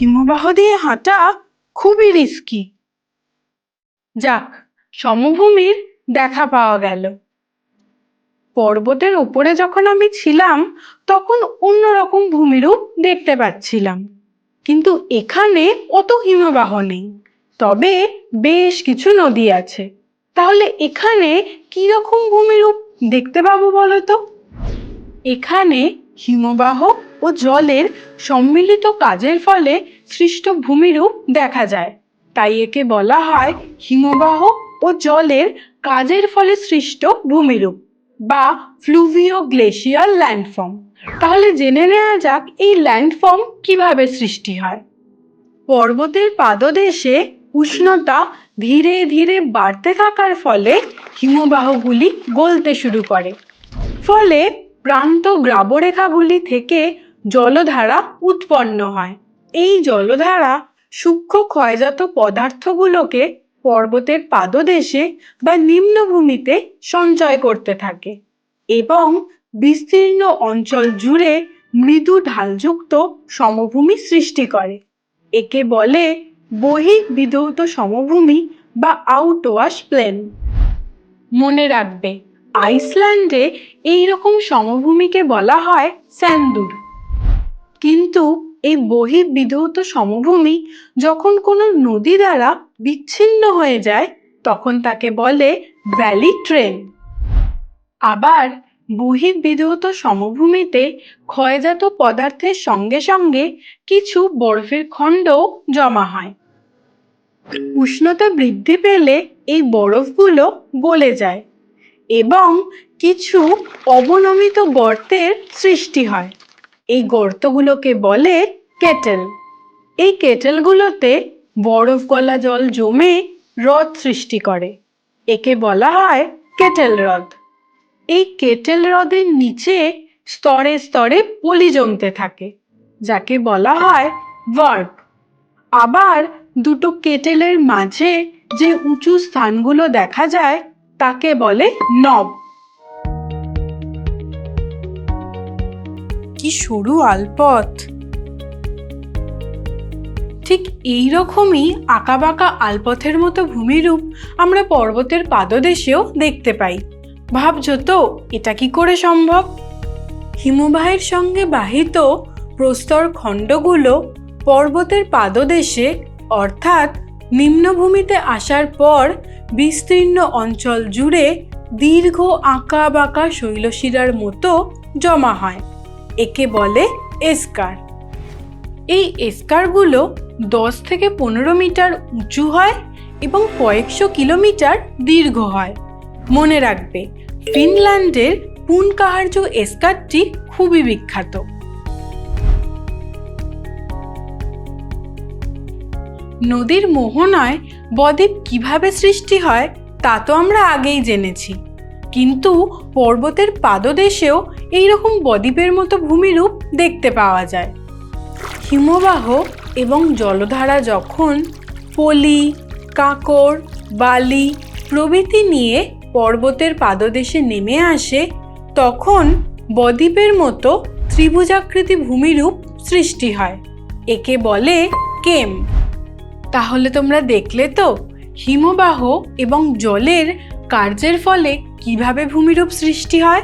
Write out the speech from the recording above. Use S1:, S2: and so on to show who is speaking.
S1: হিমবাহ দিয়ে হাঁটা খুবই রিস্কি যাক, সমভূমির দেখা পাওয়া গেল। পর্বতের উপরে যখন আমি ছিলাম, তখন অন্যরকম ভূমিরূপ দেখতে পাচ্ছিলাম। কিন্তু এখানে অত হিমবাহ নেই। তবে বেশ কিছু নদী আছে। তাহলে এখানে কি রকম ভূমিরূপ দেখতে পাবো বলো তো? এখানে হিমবাহ ও জলের সম্মিলিত কাজের ফলে সৃষ্ট ভূমিরূপ দেখা যায়। তাই একে বলা হয় হিমবাহ ও জলের কাজের ফলে সৃষ্ট ভূমিরূপ বা ফ্লুভিও গ্লেশিয়াল ল্যান্ডফর্ম। তাহলে জেনে নেওয়া যাক এই ল্যান্ডফর্ম কীভাবে সৃষ্টি হয়। পর্বতের পাদদেশে উষ্ণতা ধীরে ধীরে বাড়তে থাকার ফলে হিমবাহগুলি গলতে শুরু করে। ফলে প্রান্ত গ্রাবরেখাগুলি থেকে জলধারা উৎপন্ন হয়। এই জলধারা সূক্ষ্ম ক্ষয়জাত পদার্থগুলোকে পর্বতের পাদদেশে বা নিম্নভূমিতে সঞ্চয় করতে থাকে এবং বিস্তীর্ণ অঞ্চল জুড়ে মৃদু ঢালযুক্ত সমভূমি সৃষ্টি করে। একে বলে বহিঃ বিধৌত সমভূমি বা আউটওয়াশ প্লেন মনে রাখবে আইসল্যান্ডে এই রকম সমভূমিকে বলা হয় স্যান্দুর কিন্তু এই বহির্বিধৌত সমভূমি যখন কোনো নদী দ্বারা বিচ্ছিন্ন হয়ে যায়, তখন তাকে বলে ভ্যালি ট্রেন। আবার বহির্বিধৌত সমভূমিতে ক্ষয়জাত পদার্থের সঙ্গে সঙ্গে কিছু বরফের খণ্ডও জমা হয়। উষ্ণতা বৃদ্ধি পেলে এই বরফগুলো গলে যায়। এবং কিছু অবনমিত গর্তের সৃষ্টি হয়। এই গর্তগুলোকে বলে কেটেল। এই কেটেলগুলোতে বরফ গলা জল জমে হ্রদ সৃষ্টি করে। একে বলা হয় কেটেল হ্রদ। এই কেটেল হ্রদের নিচে স্তরে স্তরে পলি জমতে থাকে, যাকে বলা হয় ভার্প। আবার দুটো কেটেলের মাঝে যে উঁচু স্থানগুলো দেখা যায় তাকে বলে নব। কি সরু আলপথ। ঠিক এই রকমই আঁকাবাঁকা আলপথের মতো ভূমিরূপ আমরা পর্বতের পাদদেশেও দেখতে পাই। ভাবছ তো, এটা কি করে সম্ভব? হিমবাহের সঙ্গে বাহিত প্রস্তর খণ্ডগুলো পর্বতের পাদদেশে, অর্থাৎ নিম্নভূমিতে আসার পর বিস্তীর্ণ অঞ্চল জুড়ে দীর্ঘ আঁকা বাঁকা শৈলশিরার মতো জমা হয়, একে বলে এস্কার। এই এস্কারগুলো দশ থেকে পনেরো মিটার উঁচু হয় এবং কয়েকশো কিলোমিটার দীর্ঘ হয়। মনে রাখবে, ফিনল্যান্ডের পুনকাহার্য এস্কারটি খুবই বিখ্যাত। নদীর মোহনায় বদ্বীপ কীভাবে সৃষ্টি হয়, তা তো আমরা আগেই জেনেছি। কিন্তু পর্বতের পাদদেশেও এইরকম বদ্বীপের মতো ভূমিরূপ দেখতে পাওয়া যায়। হিমবাহ এবং জলধারা যখন পলি, কাঁকড়, বালি প্রভৃতি নিয়ে পর্বতের পাদদেশে নেমে আসে, তখন বদ্বীপের মতো ত্রিভুজাকৃতি ভূমিরূপ সৃষ্টি হয়। একে বলে কেম। তাহলে তোমরা দেখলে তো হিমবাহ এবং জলের কার্যের ফলে কীভাবে ভূমিরূপ সৃষ্টি হয়?